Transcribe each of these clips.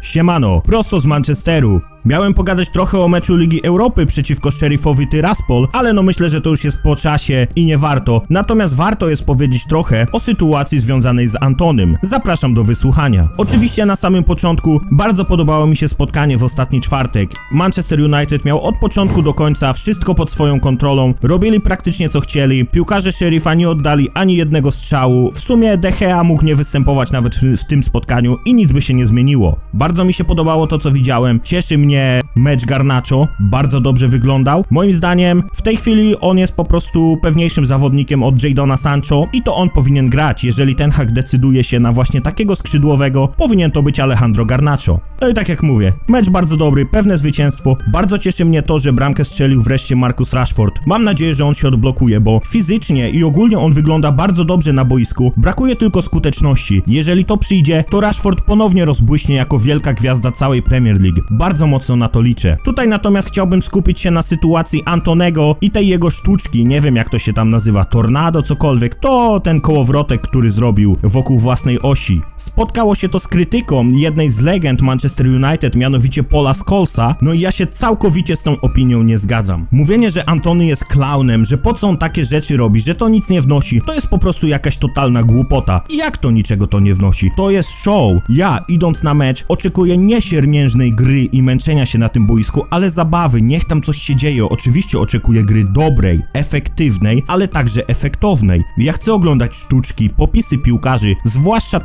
Siemano, prosto z Manchesteru. Miałem pogadać trochę o meczu Ligi Europy przeciwko szeryfowi Tyraspol, ale no myślę, że to już jest po czasie i nie warto. Natomiast warto jest powiedzieć trochę o sytuacji związanej z Antonym. Zapraszam do wysłuchania. Oczywiście na samym początku bardzo podobało mi się spotkanie w ostatni czwartek. Manchester United miał od początku do końca wszystko pod swoją kontrolą, robili praktycznie co chcieli, piłkarze szeryfa nie oddali ani jednego strzału, w sumie De Gea mógł nie występować nawet w tym spotkaniu i nic by się nie zmieniło. Bardzo mi się podobało to co widziałem, cieszy mnie Yeah. Mecz Garnacho, bardzo dobrze wyglądał. Moim zdaniem w tej chwili on jest po prostu pewniejszym zawodnikiem od Jadona Sancho i to on powinien grać. Jeżeli Ten Hag decyduje się na właśnie takiego skrzydłowego, powinien to być Alejandro Garnacho. No i tak jak mówię, mecz bardzo dobry, pewne zwycięstwo. Bardzo cieszy mnie to, że bramkę strzelił wreszcie Marcus Rashford. Mam nadzieję, że on się odblokuje, bo fizycznie i ogólnie on wygląda bardzo dobrze na boisku. Brakuje tylko skuteczności. Jeżeli to przyjdzie, to Rashford ponownie rozbłyśnie jako wielka gwiazda całej Premier League. Bardzo mocno na to Tutaj natomiast chciałbym skupić się na sytuacji Antonego i tej jego sztuczki, nie wiem jak to się tam nazywa, tornado, cokolwiek. To ten kołowrotek, który zrobił wokół własnej osi. Spotkało się to z krytyką jednej z legend Manchester United, mianowicie Paula Scholesa, no i ja się całkowicie z tą opinią nie zgadzam. Mówienie, że Antony jest klaunem, że po co on takie rzeczy robi, że to nic nie wnosi, to jest po prostu jakaś totalna głupota. Jak to niczego to nie wnosi? To jest show. Ja, idąc na mecz, oczekuję nie siermiężnej gry i męczenia się na tym boisku, ale zabawy, niech tam coś się dzieje. Oczywiście oczekuję gry dobrej, efektywnej, ale także efektownej. Ja chcę oglądać sztuczki, popisy piłkarzy, zwłaszcza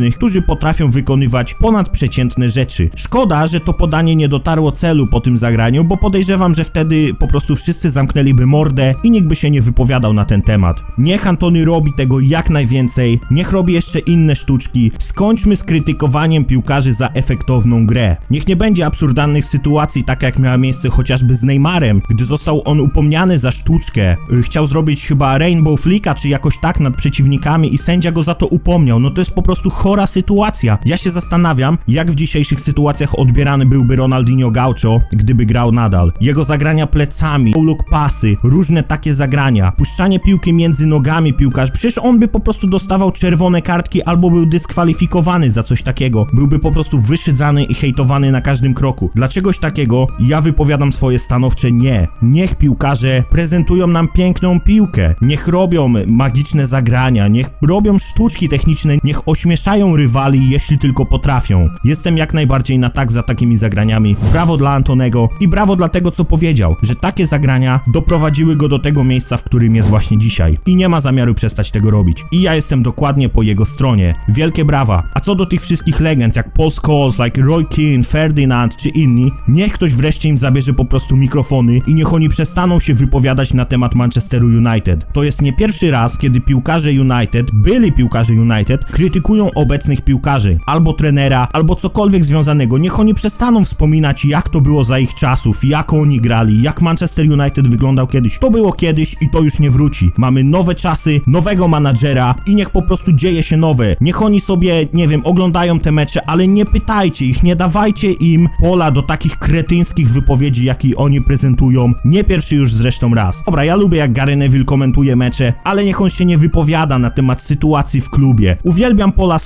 technicznych, którzy potrafią wykonywać ponadprzeciętne rzeczy. Szkoda, że to podanie nie dotarło celu po tym zagraniu, bo podejrzewam, że wtedy po prostu wszyscy zamknęliby mordę i nikt by się nie wypowiadał na ten temat. Niech Antony robi tego jak najwięcej, niech robi jeszcze inne sztuczki. Skończmy z krytykowaniem piłkarzy za efektowną grę. Niech nie będzie absurdalnych sytuacji, tak jak miała miejsce chociażby z Neymarem, gdy został on upomniany za sztuczkę. Y, Chciał zrobić chyba Rainbow Flicka, czy jakoś tak nad przeciwnikami i sędzia go za to upomniał. No to jest po prostu chora sytuacja. Ja się zastanawiam, jak w dzisiejszych sytuacjach odbierany byłby Ronaldinho Gaucho, gdyby grał nadal. Jego zagrania plecami, look pasy, różne takie zagrania, puszczanie piłki między nogami piłkarz, przecież on by po prostu dostawał czerwone kartki albo był dyskwalifikowany za coś takiego. Byłby po prostu wyszydzany i hejtowany na każdym kroku. Dla czegoś takiego ja wypowiadam swoje stanowcze nie. Niech piłkarze prezentują nam piękną piłkę, niech robią magiczne zagrania, niech robią sztuczki techniczne, niech ośmieszają rywali, jeśli tylko potrafią. Jestem jak najbardziej na tak za takimi zagraniami. Brawo dla Antonego i brawo dla tego, co powiedział, że takie zagrania doprowadziły go do tego miejsca, w którym jest właśnie dzisiaj. I nie ma zamiaru przestać tego robić. I ja jestem dokładnie po jego stronie. Wielkie brawa. A co do tych wszystkich legend, jak Paul Scholes, like Roy Keane, Ferdinand czy inni, niech ktoś wreszcie im zabierze po prostu mikrofony i niech oni przestaną się wypowiadać na temat Manchesteru United. To jest nie pierwszy raz, kiedy piłkarze United, byli piłkarze United, krytykują obecnych piłkarzy, albo trenera, albo cokolwiek związanego. Niech oni przestaną wspominać, jak to było za ich czasów, jak oni grali, jak Manchester United wyglądał kiedyś. To było kiedyś i to już nie wróci. Mamy nowe czasy, nowego menadżera i niech po prostu dzieje się nowe. Niech oni sobie, nie wiem, oglądają te mecze, ale nie pytajcie ich, nie dawajcie im pola do takich kretyńskich wypowiedzi, jakie oni prezentują. Nie pierwszy już zresztą raz. Dobra, ja lubię jak Gary Neville komentuje mecze, ale niech on się nie wypowiada na temat sytuacji w klubie. Uwielbiam Pola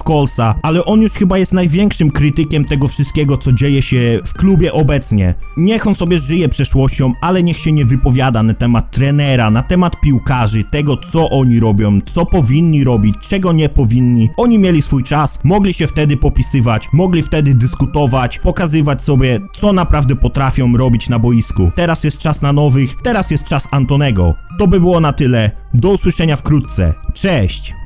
Ale on już chyba jest największym krytykiem tego wszystkiego, co dzieje się w klubie obecnie. Niech on sobie żyje przeszłością, ale niech się nie wypowiada na temat trenera, na temat piłkarzy, tego co oni robią, co powinni robić, czego nie powinni. Oni mieli swój czas, mogli się wtedy popisywać, mogli wtedy dyskutować, pokazywać sobie, co naprawdę potrafią robić na boisku. Teraz jest czas na nowych, teraz jest czas Antonego. To by było na tyle. Do usłyszenia wkrótce. Cześć!